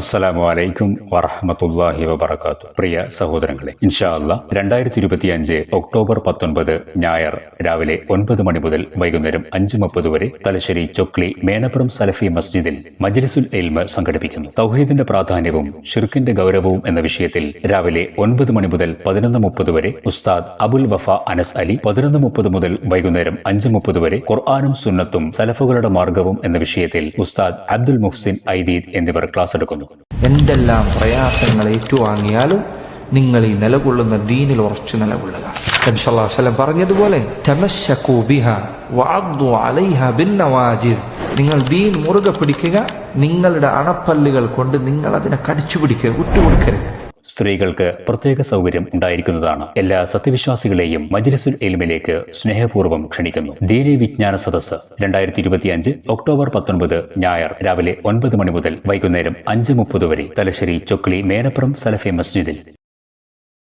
അസ്സലാമു അലൈക്കും വറഹമത്തല്ലാഹി വബർക്കാത്തു പ്രിയ സഹോദരങ്ങളെ ഇൻഷാ രണ്ടായിരത്തി ഇരുപത്തി അഞ്ച് ഒക്ടോബർ പത്തൊൻപത് ഞായർ രാവിലെ ഒൻപത് മണി മുതൽ വൈകുന്നേരം അഞ്ച് മുപ്പത് വരെ തലശ്ശേരി ചൊക്ലി മേനപ്പുറം സലഫി മസ്ജിദിൽ മജ്ലിസുൽ എൽമ സംഘടിപ്പിക്കുന്നു. തൗഹീദിന്റെ പ്രാധാന്യവും ഷിർക്കിന്റെ ഗൗരവവും എന്ന വിഷയത്തിൽ രാവിലെ ഒൻപത് മണി മുതൽ പതിനൊന്ന് മുപ്പത് വരെ ഉസ്താദ് അബുൽ വഫ അനസ് അലി പതിനൊന്ന് മുപ്പത് മുതൽ വൈകുന്നേരം അഞ്ച് മുപ്പത് വരെ ഖുർആാനും സുന്നത്തും സലഫുകളുടെ മാർഗവും എന്ന വിഷയത്തിൽ ഉസ്താദ് അബ്ദുൽ മുഹ്സിൻ ഐദീദ് എന്നിവർ ക്ലാസ് എടുക്കുന്നു. എന്തെല്ലാം പ്രയാസങ്ങൾ ഏറ്റുവാങ്ങിയാലും നിങ്ങൾ ഈ നിലകൊള്ളുന്ന ദീനിൽ ഉറച്ചു നിലകൊള്ളുക. നബി സല്ലല്ലാഹു പറഞ്ഞതുപോലെ നിങ്ങൾ ദീൻ മുറുകെ പിടിക്കുക നിങ്ങളുടെ അണപ്പല്ലുകൾ കൊണ്ട് നിങ്ങൾ അതിനെ കടിച്ചു പിടിക്കുക വിട്ടുകൊടുക്കരുത്. സ്ത്രീകൾക്ക് പ്രത്യേക സൗകര്യം ഉണ്ടായിരിക്കുന്നതാണ്. എല്ലാ സത്യവിശ്വാസികളെയും മജ്ലിസുൽ എൽമിലേക്ക് സ്നേഹപൂർവം ക്ഷണിക്കുന്നു. ദീനി വിജ്ഞാന സദസ്സ് രണ്ടായിരത്തി ഇരുപത്തിയഞ്ച് ഒക്ടോബർ പത്തൊൻപത് ഞായർ രാവിലെ ഒൻപത് മണി മുതൽ വൈകുന്നേരം അഞ്ച് മുപ്പത് വരെ തലശ്ശേരി ചൊക്ലി മേനപ്പുറം സലഫി മസ്ജിദിൽ.